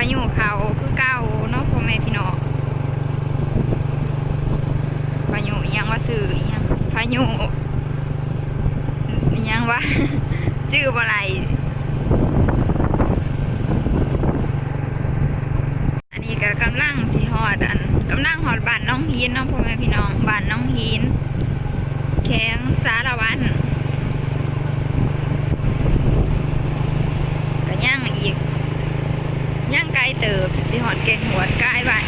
พายุเขาคือเก่าเนาะพ่อแม่พี่น้องพายุยังว่าสื่อยังพายุยังว่าจื้อบ่ไรอันนี้ก็กำลังสิฮอดอันกำลังฮอดบ้านน้องฮีนเนาะพ่อแม่พี่น้องบ้านน้องฮีนแข้งสารวันก็ย่างอีก ย่างไกลเติบสิหอดเก่งหัวดกล้บ้าน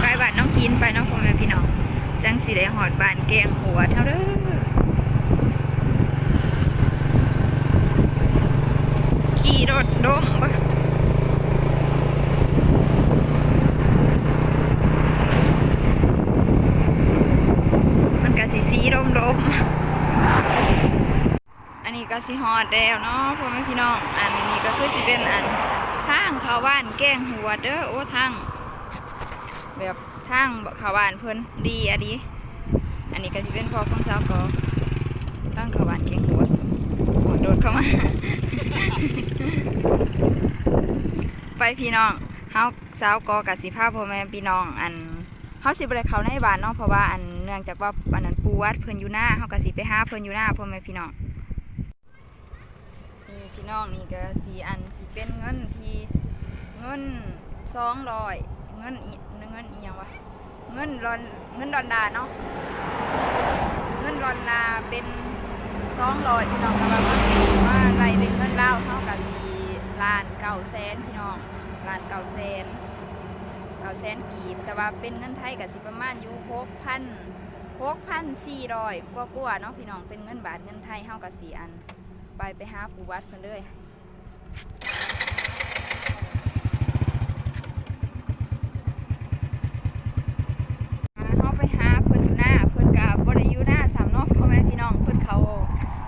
ใกล้บ้านน้องกินไปน้องพ่อแม่พี่น้อง จังสิได้หอดบานแกงหัวเท่าเด้อขี่รถดมปะมันก็สิสีดมดมๆอันนี้ก็สิฮอดแล้วเนาะพ่อแม่พี่น้อง อันนี้ก็คือสิเป็นอัน ทางเข้าบ้านแกล้งหัวเด้อโอ้ทางแบบทางเข้าบ้านเพิ่นดีอะดีอันนี้ก็สิเป็นพ่อของสาวก็ทางเข้าบ้านแกล้งหัวโอ้โดดเข้ามา ไปพี่น้องเฮาสาวกอกับสิพาพ่อแม่พี่น้องอันเฮาสิบ่ได้เข้าในบ้านเนาะเพราะว่าอันเนื่องจากว่าอันนั้นปูวัดเพิ่นอยู่หน้าเฮาก็สิไปหาเพิ่นอยู่หน้าพ่อแม่พี่น้อง นี่พี่น้องนี่ก็สีอันสีเป็นเงินที่เงินสองร้อยเงินอีเงินอียงวะเงินรอนเงินดอลลาเนาะเงินดอลลาเป็นสองร้อยพี่น้องก็แบบว่าว่าอะไรเป็นเงินเล่าเท่ากับสีล้านเก้าแสนพี่น้องล้านเก้าแสนเก้าแสนกีบแต่ว่าเป็นเงินไทยกับสิประมาณอยู่หกพันหกพันสี่ร้อยกว่าๆเนาะพี่น้องเป็นเงินบาทเงินไทยเท่ากับสีอัน ไปไปหาปูวัดเพิ่นเลยไปหาเพิ่อยู่หน้าเพิ่นกับบ่ได้อยู่หน้าสามเนอกพ่อแม่พี่น้องเพิ่นเขา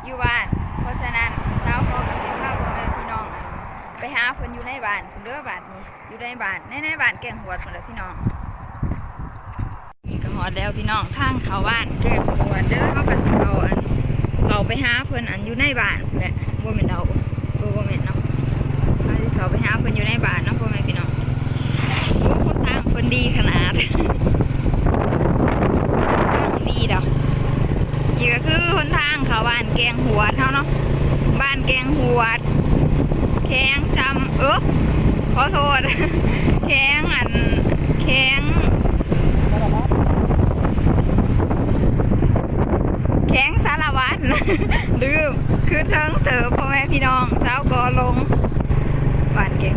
ยู่บ้านเพราะฉะนั้นเช้าพ่อแม่พี่น้องไปหาเพิ่นอยู่ในบ้านเพิ่นเด้อบ้านนี้อยู่ในบ้านในในบ้านแกงหัวดเพิ่นเลยพี่น้องนี่ก็ฮอดแล้วพี่น้องทางเขาบ้านแกงหัวเด้อเขาก็สิเขาอัน เราไปหาเพื่อนอันอยู่ในบ้านแหละบ่เป็นเราโอ้บ่แม่นเนาะเขาสิเขาไปหาเพิ่นอยู่ในบ้านเนาะพ่อแม่พี่น้องโอ้คนทางเพิ่นดีขนาด ทางดีดอกนี่ก็คือคนทางเขาบ้านแกงหัวดเฮาเนาะบ้านแกงหัวดแข้งจำเออขอโทษ แข้งอันแข้ง แข้งสารวัตร ลืม คือทั้งเต๋อพ่อแม่พี่น้องสาวกอลงบ้านเก่ง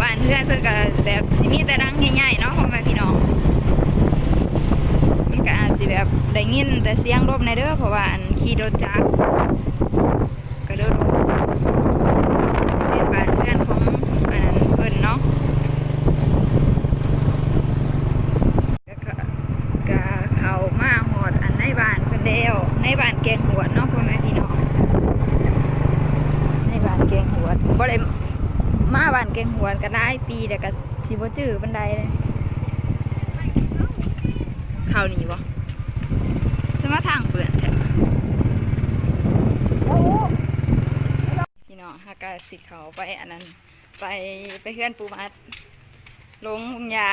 บ้านเพื่อนเพื่อนก็แบบสิมีแต่รังใหญ่ๆเนาะพ่อแม่พี่น้อง มันก็อาจจะแบบได้ยินแต่เสียงรบในเด้อเพราะว่าอันขี่รถจักรก็เด้อรู้เป็นบ้านเพื่อนของอันนั้นเพิ่นเนาะ ก็ก็เขามาหอดอันในบ้านเพิ่นเดียวในบ้านแกงหวดเนาะพ่อแม่พี่น้องในบ้านแกงหวดบ่ได้ มาบ้านกงหวดก็ได้ปีแต่ก็สิบ่จื้อบันไดเลยข้านี่บ่จะมาทางเปื่อนแท้พี่น้องฮากาสิเขาไปอันนั้น ไปไปเพื่อนปูมัด ลงหุงยา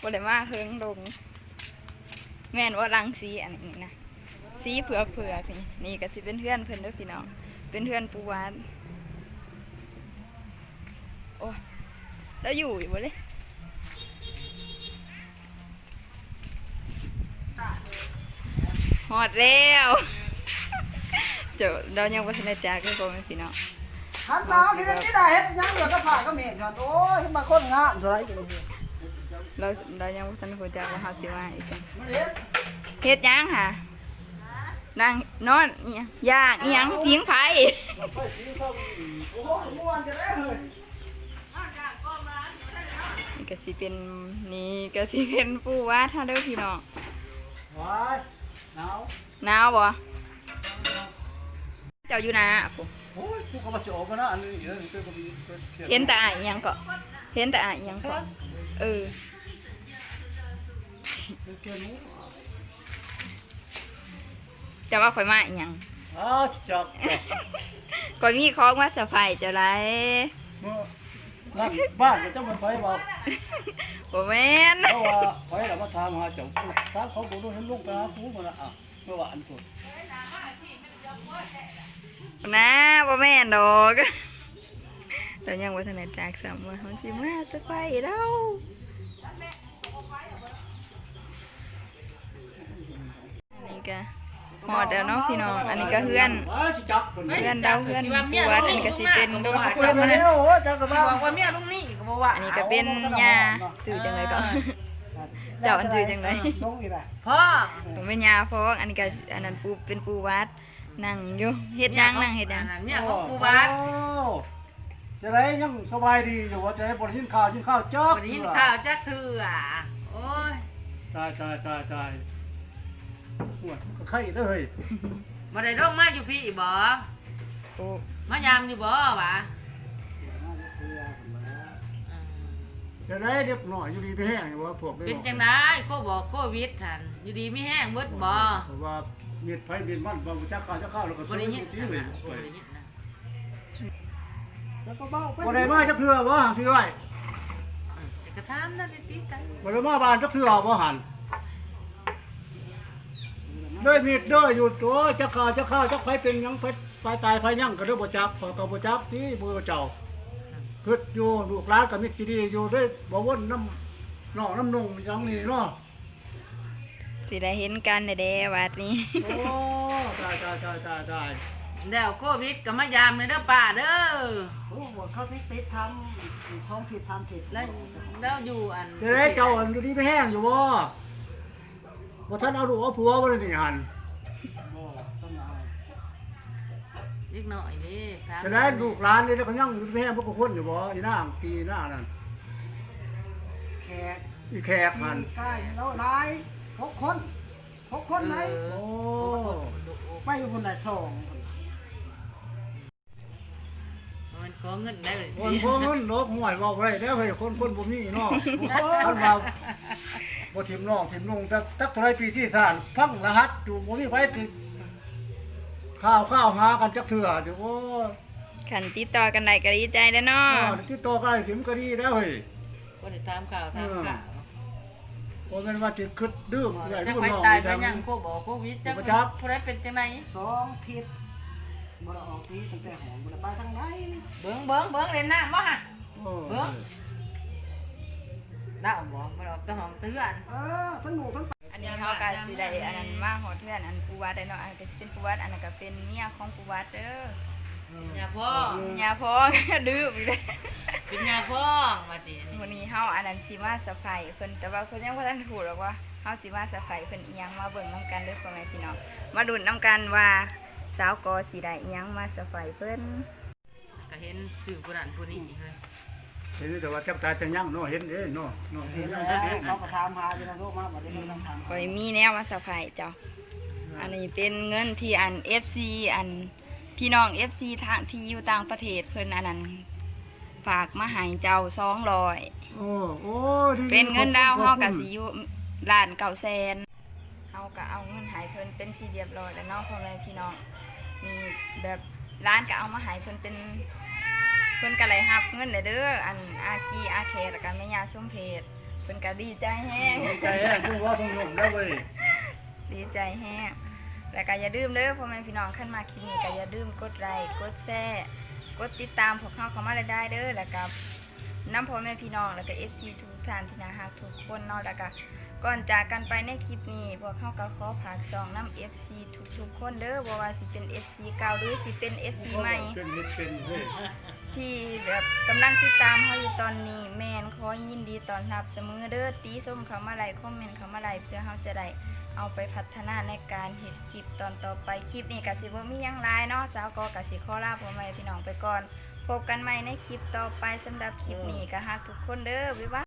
บ่ได้มาเฮิงลง แม่นว่ารังสีอันนี้นะสีเผือกเผือกนี่นี่ก็สิเป็นเพื่อนเพิ่อนด้อพี่น้อง เป็นเพื่อนปูวา นโอ้แล้วอยู่อยู่บ่เลยหอดแล้วเดี๋ยวเรายังบ่ทันได้จากเลยพ่อแม่พี่น้องหันตาที่นั่นที่ได้เฮ็ดยังเหลือก็ผ่าก็เม็ดครับโอ้ยมาคนงามสไลด์กันเลยเราเรายังบ่ทันรู้จักว่าเฮาสิว่าอีจังมาเฮ็ดเฮ็ดหยังค่ะนั่งนอนอีหยังย่างอีหยังพิงไผ โอ้โหม่วนจะได้เฮ้ย นี่ ก็สิเป็นนี่ก็สิเป็นปูว่าถ้าเด้อพี่น้องว้ายหนาวหนาวบ่เจ้าอยู่นาปุ๊โอ้ยกูก็มาจะออกมานะอันนี้เออเพิ่นก็มีเพิ่นเขียนเห็นแต่อะอีหยังก็เห็นแต่อะอีหยังก็เออเขียนนี้จะว่าข่อยมาอีหยังเอ้าวจับจับก็มีของมาสะพายเจ้าไรเมื่อ นั่นบ้านก็จะมันไปบอกบ่แม่นเพราะว่าไปแล้วมาถามหาเจ้าถามเขาบอกว่าให้ลูกไปหาผู้มาละอะเมื่อวานสุดนะบ่แม่นดอกแต่ยังบ่ทันได้จากซ้ํว่าเฮาสิมาสะพายเราอันนี้ก็ ฮอดแล้วเนาะพี่น้อง อันนี้ก็เฮือนอ้าวสิจับคนเพื่อนดาวเพื่อนปูวัดอันนี้ก็สิเป็นดวงคุเพื่ยอนมานะแล้วโอ้เจ้าก็สิบ้าบอกว่าเมียลุงนี่ก็บอกว่าอันนี้ก็เป็นยาสื่อจังเลยก็เจ้าอันสื่อจังเลยลงอีกแล้วพ่อผมเป็นยาฟอกอันนี้ก็อันนั้นปูเป็นปูวัดนั่งอยู่เฮ็ดหยังนั่งเฮ็ดหยังอันนั้นเมียของปูวัดโอ้จะได้ยังสบายดีอยู่ว่าจะได้บริยินข่าวยินข่าวจ๊อบวันนี้ข้าวจักเถื่อโอ้ยตายตายตายตาย โอ้ยก็ไข่เด้อเฮ้ยมาได้ร่องมาอยู่พี่บ่โอ้มายามอยู่บ่วะจะได้เด็กหน่อยอยู่ดีไปแห้งว่าพวกเป็นจังไดโคบอกโควิดทันอยู่ดีไม่แห้งเบิดบ่ว่าเมียดไฟเมียดมันบ่จักข้าวจักข้าวแล้วก็บ่ได้ยินที่เลยบ่ได้ยินนะแล้วก็เบ้าบ่ได้มาจักเทื่อบ่พี่ไว้จะกระทำนั่นติดกันบ่ได้มาบ้านจักเทื่อบ่หัน เด้อมีดเด้ออยู่ตัวจักข้าวจักข้าวจักไผเป็นหยังไผไปตายไผยังก็เด้อบ่จักพอก็บ่จักที่บ่เจ้าคิดอยู่ลูกหลานก็มีที่ดีอยู่เด้อบ่วนน้ำน้องน้ำนุ่งจังนี่เนาะสิได้เห็นกันในเด้วัดนี้ โอ้ตายตายตายตายตายแล้วโควิดก็มายามเลยเด้อป้าเด้อโอ้โหเขาติดติดทำท้องผิดทำผิดแล้วแล้วอยู่อันจะได้เจ้าอันอยู่ดีไม่แห้งอยู่บ่ บ่ท่านเอาลูกเอาผัวบ่ได้นี่หันต้องเอาเล็กน้อยนี่ถามจะได้ลูกหลานนี่แล้วก็ยังอยู่ดีไม่แห้งพวกก็คนอยู่บ่อีนางตีหน้านั่นแขกอีแขกหันใกล้แล้วนายหกคนหกคนไหนเอโอ้อโอ้โหไปอยู่คนไหนสองมันก็เงินได้เลยคนพวกนั้นดอกห่วยบอกไว้แล้วเฮ้ยคนคนบ่มีเนาะท่านว่า บ่ทิมน้องทิมนุ่งแต่ตักเท่าไรปีที่สานฟังรหัสอยู่บ่มีไผติดข้าวข้าวหากันจักเทื่อเดี๋ยวโอ้ขันติดต่อกันได้ก็ดีใจเด้อเนาะอ๋อที่โตก็ได้สิมก็ดีแล้วเฮ้ยก็ได้ตามข่าวตามข่าวบ่แม่นว่าสิคิดดื้อใหญ่จะรุ่นไปน้องตายนี่ไปจังยังโคบอกโควิดจักบ่จักผู้ใดเป็นจังไดสองผิดบ่ได้ออกทีตั้งแต่หอมบ่ได้ไปทางไหน เบิ่งเบิ่งเบิ่งเล่นน้ำบ่ฮะโอ้เบิ่ง ดาวบ่มันออกแตะห้องเตือนเออทั้งหนูทั้งอันนี้เฮาก็สิได้อันนั้นมาฮอดเพื่อนอันปูวัดได้เนาะอันก็สิเป็นปูวัดอันนั้นก็เป็นเมียของปูวัดเด้ออย่าพ่อยาพองดื้ออีกเด้อเป็นยาพ่องมาดิวันนี้เฮาอันนั้นสิมาสะไพรเพิ่นแต่ว่าเพิ่นยังบ่ทันถูกหรอกว่าเฮาสิมาสะไพรเพิ่นอีหยังมาเบิ่งนํกันเด้อพ่อแม่พี่น้องมาดุนนํกันว่าสาวกอสิได้อีหยังมาสะไพรเพิ่นก็เห็นสื่อผู้นั้นผู้นี้เฮ้ย เห็นแต่ว่าจับตาจะยั่งเนาะเห็นเด้เนาะเนาะเห็เห็นนแล้แล้ววเห็นเขาก็ถามหาอยู่นะโทรมาบ่ได้เขาถามข่อยมีแนวมาสะไพรเจ้า อันนี้เป็นเงินที่อัน FC อันพี่น้อง FC ทางที่อยู่ต่างประเทศเพิ่นอันนั้น ฝากมาให้เจ้า200โอ้โอ้ดีเป็นเงินดาวขเฮาอบคุณก็สิอยู่ล้านเก้าแสนเฮาก็เอาเงินใหายเพิ่นเป็นที่เรียบร้อยแล้วเนาะพ่อแม่พี่น้องมีแบบร้านก็เอามาใหายเพิ่นเป็นเพิ่นก็เลยรับเงินเด้ออันอากีอาเคแล้วก็แม่ย่าส้มเพชรเพิ่นก็ดีใจแฮงใจแห้งคือว่าต้องยอมได้เว้ยดีใจแฮงแล้วก็อย่าลืมเด้อพ่อแม่พี่น้องขึ้นมาคลิปนี้ก็อย่าลืมกดไลค์กดแชร์กดติดตามพวกเขาเข้ามาได้เด้อแล้วก็น้ำพ่อแม่พี่น้องแล้วก็ FC ทุกท่านที่น่ารักทุกคนเนาะแล้วก็ ก่อนจากกันไปในคลิปนี้พวกเขาก็ขอฝากซองน้ำ FC ทุกๆคนเด้อบ่ว่าสิเป็น FC เก่าหรือสิเป็น FC ใหม่ เป็นเม็ดเป็นเฮ้ยที่แบบกำลังติดตามเขาอยู่ตอนนี้ แมนขอยินดีตอนรับเสมอเด้อตีส้มเขามาไลค์คอมเมนต์เขามาไลเพื่อเขาจะได้เอาไปพัฒนาในการเห็ดคลิปตอนต่อไปคลิปนี้กับสิบ่มียังหลายเนาะสาวกอกสิขอลาพ่อแม่พี่น้องไปก่อน พบกันใหม่ในคลิปต่อไปสำหรับคลิปนี้ก็ฮักทุกคนเด้อบ๊ายบาย